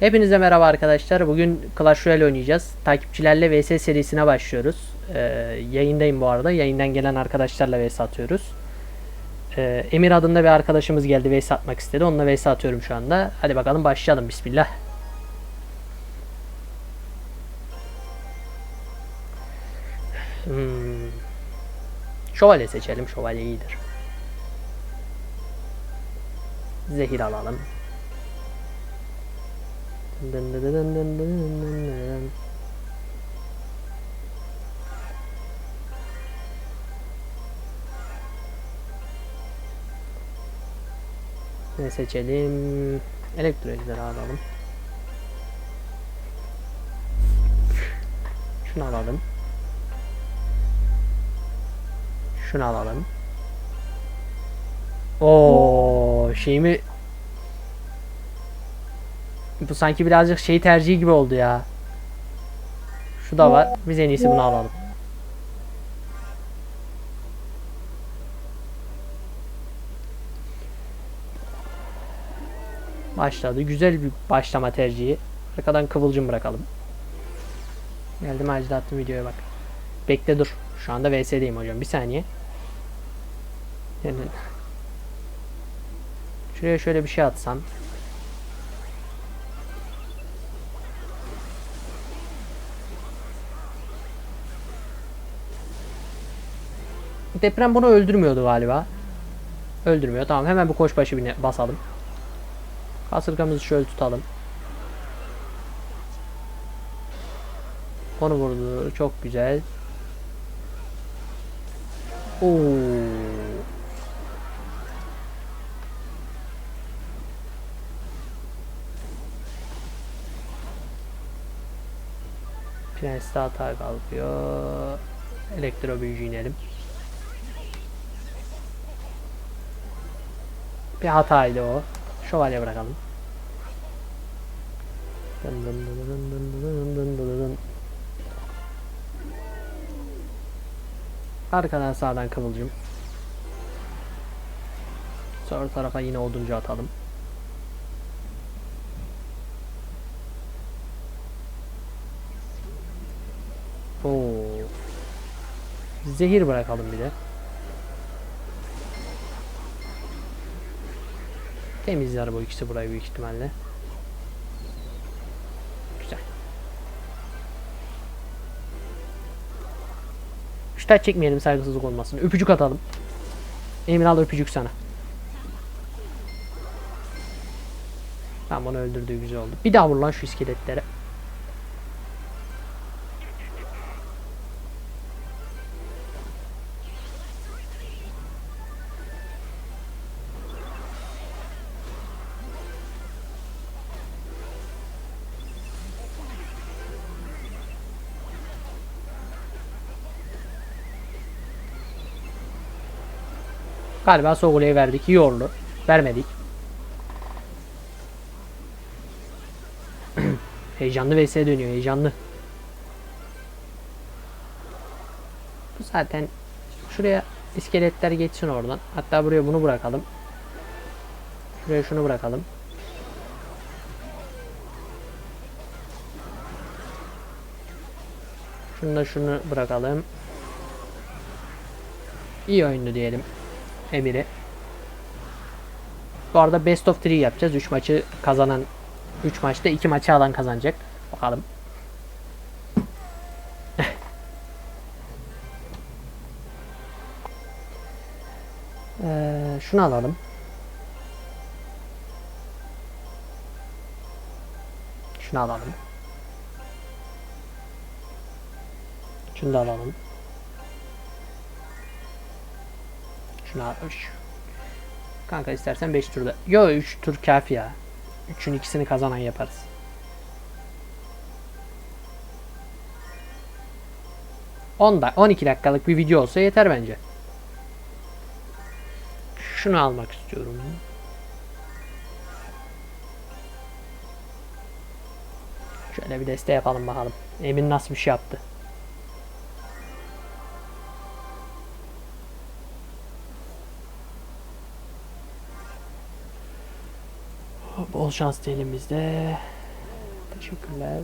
Hepinize merhaba arkadaşlar. Bugün Clash Royale oynayacağız. Takipçilerle VS serisine başlıyoruz. Ee, yayındayım bu arada. Yayından gelen arkadaşlarla VS atıyoruz. Ee, Emir adında bir arkadaşımız geldi VS atmak istedi. Onunla VS atıyorum şu anda. Hadi bakalım başlayalım. Bismillah. Hmm. Şövalye seçelim. Şövalye iyidir. Zehir alalım. Ne seçelim? Elektro ejderi alalım. Şunu alalım. Şunu alalım. Oo, şeyimi bu sanki birazcık şey tercihi gibi oldu ya. Şu da var. Biz en iyisi bunu alalım. Başladı. Güzel bir başlama tercihi. Arkadan kıvılcım bırakalım. Geldim acil attım videoya bak. Bekle dur. Şu anda VS'deyim hocam. Bir saniye. Yani... Şuraya şöyle bir şey atsam. Deprem bunu öldürmüyordu galiba. Öldürmüyor. Tamam hemen bu koşbaşı bine basalım. Kasırgamızı şöyle tutalım. Onu vurdu. Çok güzel. Oo. Prens'te hata kalkıyor. Elektro büyücü inelim. Bir hataydı o. Şövalye bırakalım. Arkadan sağdan kıvılcım. Sonra tarafa yine oduncu atalım. Oo. Zehir bırakalım bir de. Temizler bu ikisi burayı büyük ihtimalle. Güzel. Şütah çekmeyelim saygısızlık olmasın. Öpücük atalım. Emin al öpücük sana. Tamam onu öldürdüğü güzel oldu. Bir daha vur lan şu iskeletlere. Galiba Sogule'ye verdik. İyi oldu. Vermedik. heyecanlı vs dönüyor. Heyecanlı. Bu zaten şuraya iskeletler geçsin oradan. Hatta buraya bunu bırakalım. Şuraya şunu bırakalım. Şunu da şunu bırakalım. İyi oyundu diyelim. Emir'i. Bu arada best of 3 yapacağız. 3 maçı kazanan 3 maçta 2 maçı alan kazanacak. Bakalım. ee, şunu alalım. Şunu alalım. Şunu da alalım. Şunu al. Üç. Kanka istersen 5 turda. Yo 3 tur kafi ya. 3'ün ikisini kazanan yaparız. On da 12 dakikalık bir video olsa yeter bence. Şunu almak istiyorum. Şöyle bir deste yapalım bakalım. Emin nasıl bir şey yaptı. Bol şans diyelim bizde. Teşekkürler.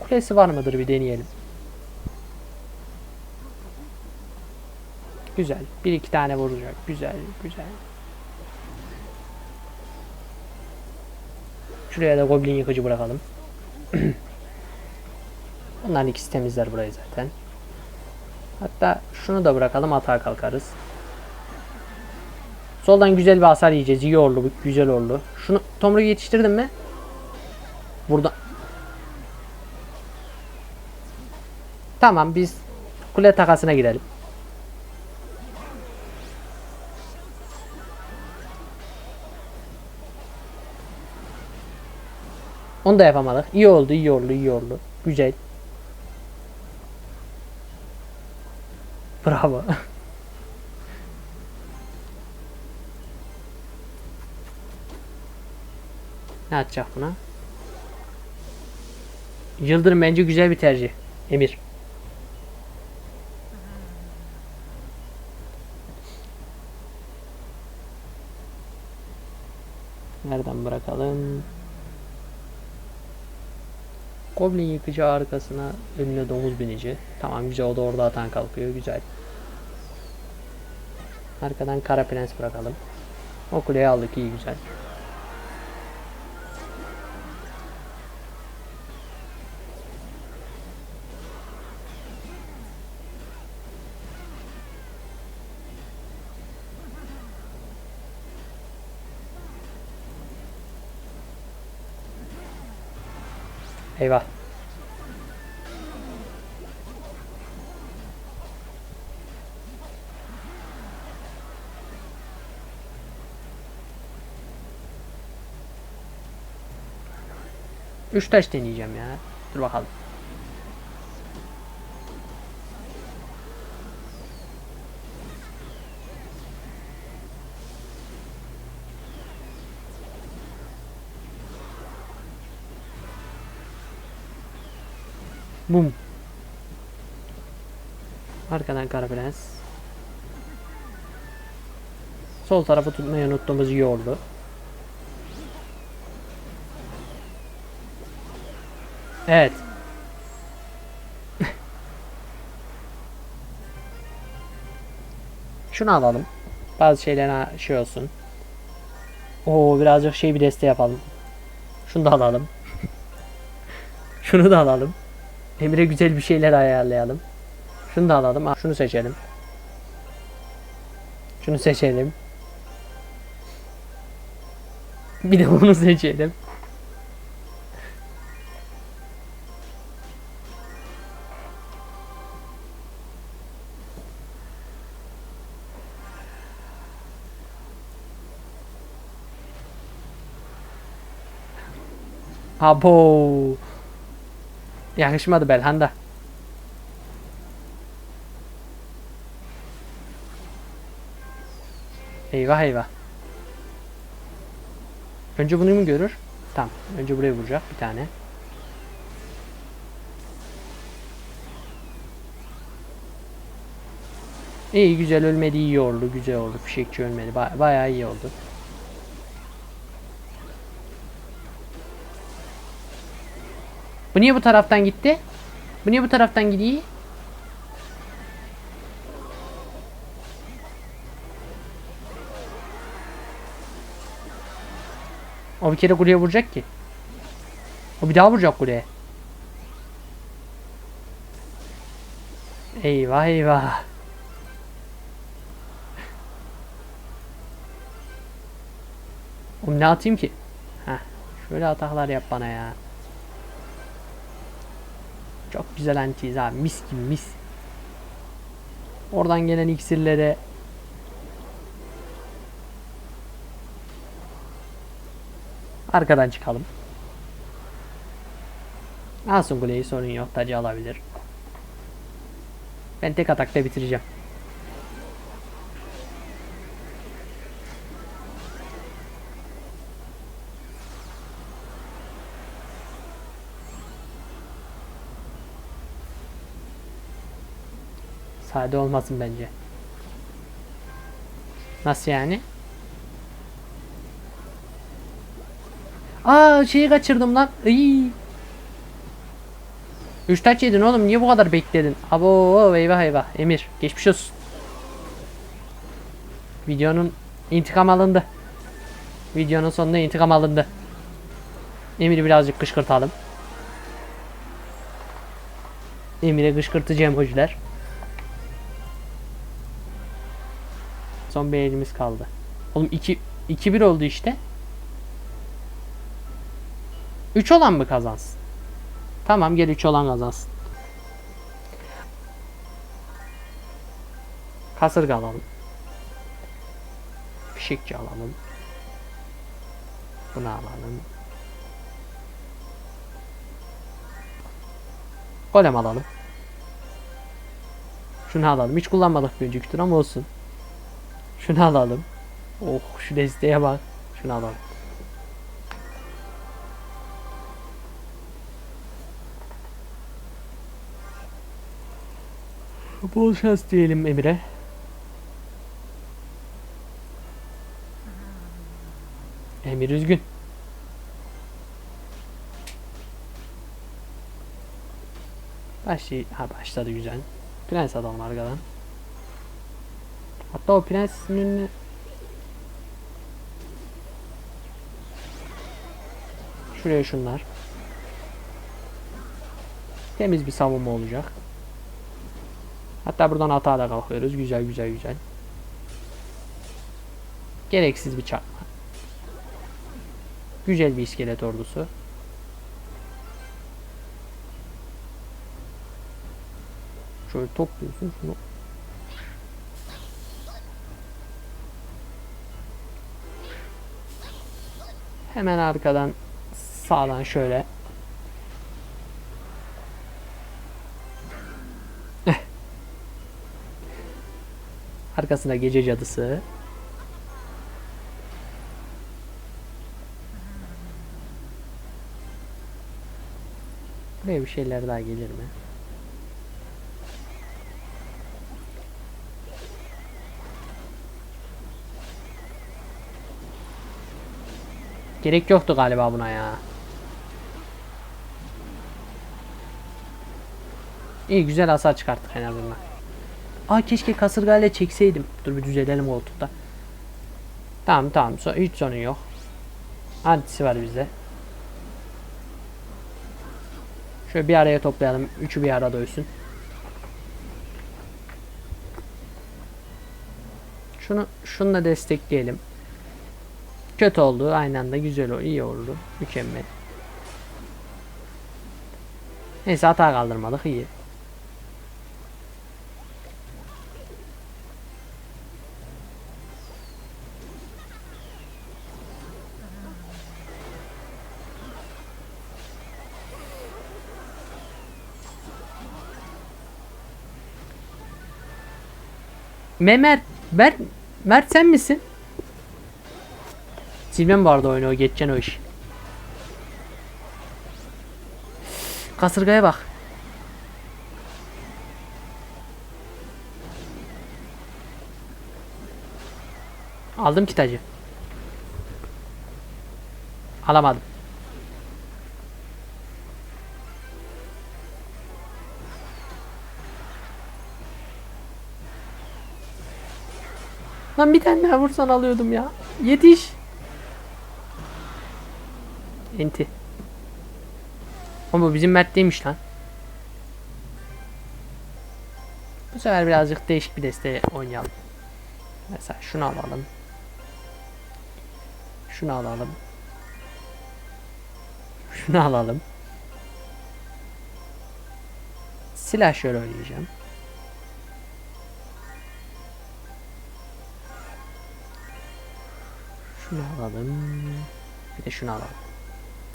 Kulesi var mıdır bir deneyelim. Güzel. Bir iki tane vuracak. Güzel, güzel. Şuraya da goblin yıkıcı bırakalım. Bunların ikisi temizler burayı zaten. Hatta şunu da bırakalım atağa kalkarız. Soldan güzel bir hasar yiyeceğiz. İyi bu. Güzel oldu. Şunu Tomruk'u yetiştirdin mi? Burada. Tamam biz kule takasına gidelim. Onu da yapamadık. İyi oldu, iyi oldu, iyi oldu. Güzel. Bravo. ne atacak buna? Yıldırım bence güzel bir tercih. Emir. Nereden bırakalım? Goblin yıkıcı arkasına önüne domuz binici. Tamam güzel o da orada atan kalkıyor. Güzel. Arkadan kara prens bırakalım. O kuleyi aldık iyi güzel. Eyvah. Üç taş deneyeceğim ya. Dur bakalım. Bum. Arkadan kara prens. Sol tarafı tutmayı unuttuğumuz iyi. Evet. Şunu alalım. Bazı şeyler şey olsun. Oo birazcık şey bir deste yapalım. Şunu da alalım. Şunu da alalım. Emir'e güzel bir şeyler ayarlayalım. Şunu da alalım. Aa, Şunu seçelim. Şunu seçelim. Bir de bunu seçelim. Abo. Yakışmadı Belhanda. Eyvah eyvah. Önce bunu mu görür? Tamam. Önce buraya vuracak bir tane. İyi güzel ölmedi iyi oldu güzel oldu fişekçi ölmedi ba bayağı iyi oldu. Bu niye bu taraftan gitti? Bu niye bu taraftan gidiyor? O bir kere kuleye vuracak ki. O bir daha vuracak kuleye. Eyvah eyvah. Oğlum ne atayım ki? Heh, şöyle ataklar yap bana ya. Çok güzel antiyiz abi. Mis gibi mis. Oradan gelen iksirlere arkadan çıkalım. Alsın kuleyi sorun yok. Tacı alabilir. Ben tek atakta bitireceğim. Sade olmasın bence. Nasıl yani? Aa şeyi kaçırdım lan. İyi. Üç taç yedin oğlum. Niye bu kadar bekledin? Abo eyvah eyvah. Emir geçmiş olsun. Videonun intikam alındı. Videonun sonunda intikam alındı. Emir'i birazcık kışkırtalım. Emir'e kışkırtıcı emojiler. Son bir elimiz kaldı. Oğlum 2 2-1 oldu işte. 3 olan mı kazansın? Tamam gel 3 olan kazansın. Kasırga alalım. Fişekçi alalım. Bunu alalım. Golem alalım. Şunu alalım. Hiç kullanmadık bir önceki ama olsun. Şunu alalım. Oh şu desteğe bak. Şunu alalım. Bol şans diyelim Emir'e. Emir üzgün. Başlı ha başladı güzel. Prens alalım arkadan. Hatta o prensin önüne Şuraya şunlar. Temiz bir savunma olacak. Hatta buradan hata da kalkıyoruz. Güzel güzel güzel. Gereksiz bir çarpma. Güzel bir iskelet ordusu. Şöyle topluyorsun şunu. Hemen arkadan sağdan şöyle. Eh. Arkasında gece cadısı. Buraya bir şeyler daha gelir mi? Gerek yoktu galiba buna ya. İyi güzel hasar çıkarttık en azından. Aa keşke kasırgayla çekseydim. Dur bir düzelelim koltukta. Tamam tamam so hiç sorun yok. Antisi var bizde. Şöyle bir araya toplayalım. Üçü bir arada ölsün. Şunu şununla destekleyelim. Kötü oldu. Aynı anda güzel oldu. iyi oldu. Mükemmel. Neyse hata kaldırmadık. iyi. Memer, Mert, Mert sen misin? Silmem vardı oyunu o geçeceksin o iş. Kasırgaya bak. Aldım kitacı. Alamadım. Lan bir tane daha vursan alıyordum ya. Yetiş. Enti. Ama bu bizim Mert değilmiş lan. Bu sefer birazcık değişik bir deste oynayalım. Mesela şunu alalım. Şunu alalım. Şunu alalım. Silah şöyle oynayacağım. Şunu alalım. Bir de şunu alalım.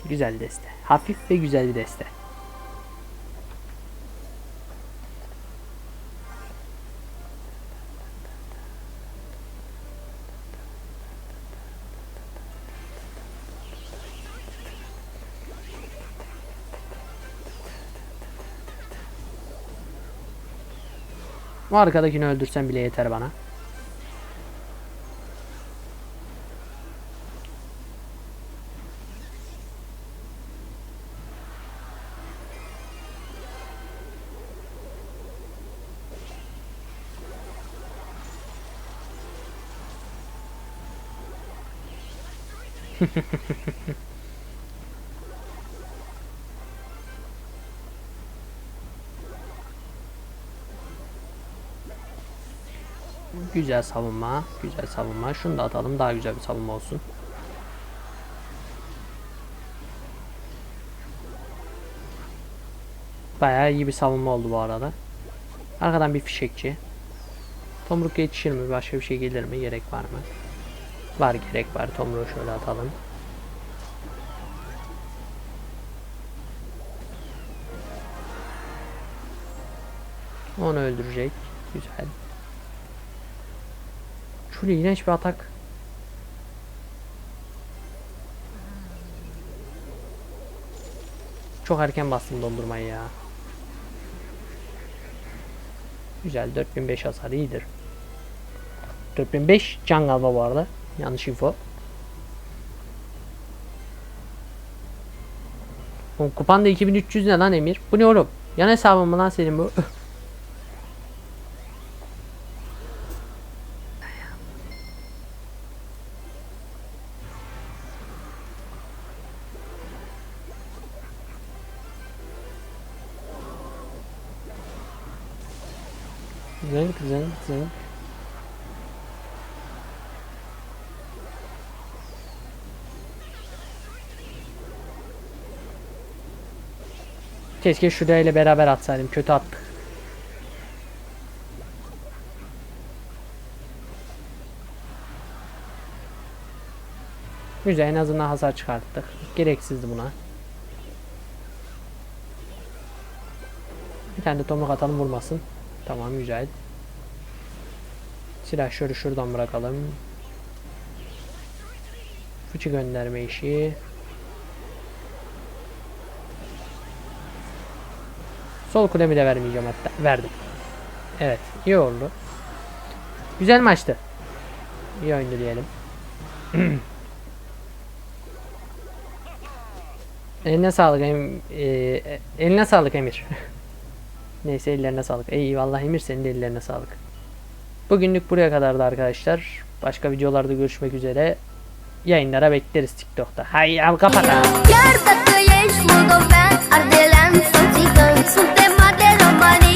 Güzel deste. Hafif ve güzel bir deste. Bu arkadakini öldürsen bile yeter bana. Güzel savunma. Güzel savunma. Şunu da atalım. Daha güzel bir savunma olsun. Bayağı iyi bir savunma oldu bu arada. Arkadan bir fişekçi. Tomruk yetişir mi? Başka bir şey gelir mi? Gerek var mı? Var gerek var. Tomruğu şöyle atalım. Onu öldürecek. Güzel. Şöyle iğrenç bir atak. Çok erken bastım dondurmayı ya. Güzel 4005 hasar iyidir. 4005 can galiba bu arada. Yanlış info. Oğlum kupan da 2300 ne lan Emir? Bu ne oğlum? Yan hesabın mı lan senin bu? Keşke şurayla beraber atsaydım. Kötü attık. Güzel en azından hasar çıkarttık. Gereksizdi buna. Bir tane de tomruk atalım vurmasın. Tamam güzel. Silahları şuradan bırakalım. Fıçı gönderme işi. Sol kulemi de vermeyeceğim hatta. Verdim. Evet. iyi oldu. Güzel maçtı. İyi oyundu diyelim. eline sağlık em e, eline sağlık Emir. Neyse ellerine sağlık. Eyvallah Emir senin de ellerine sağlık. Bugünlük buraya kadardı arkadaşlar. Başka videolarda görüşmek üzere. Yayınlara bekleriz TikTok'ta. Hay kapat. money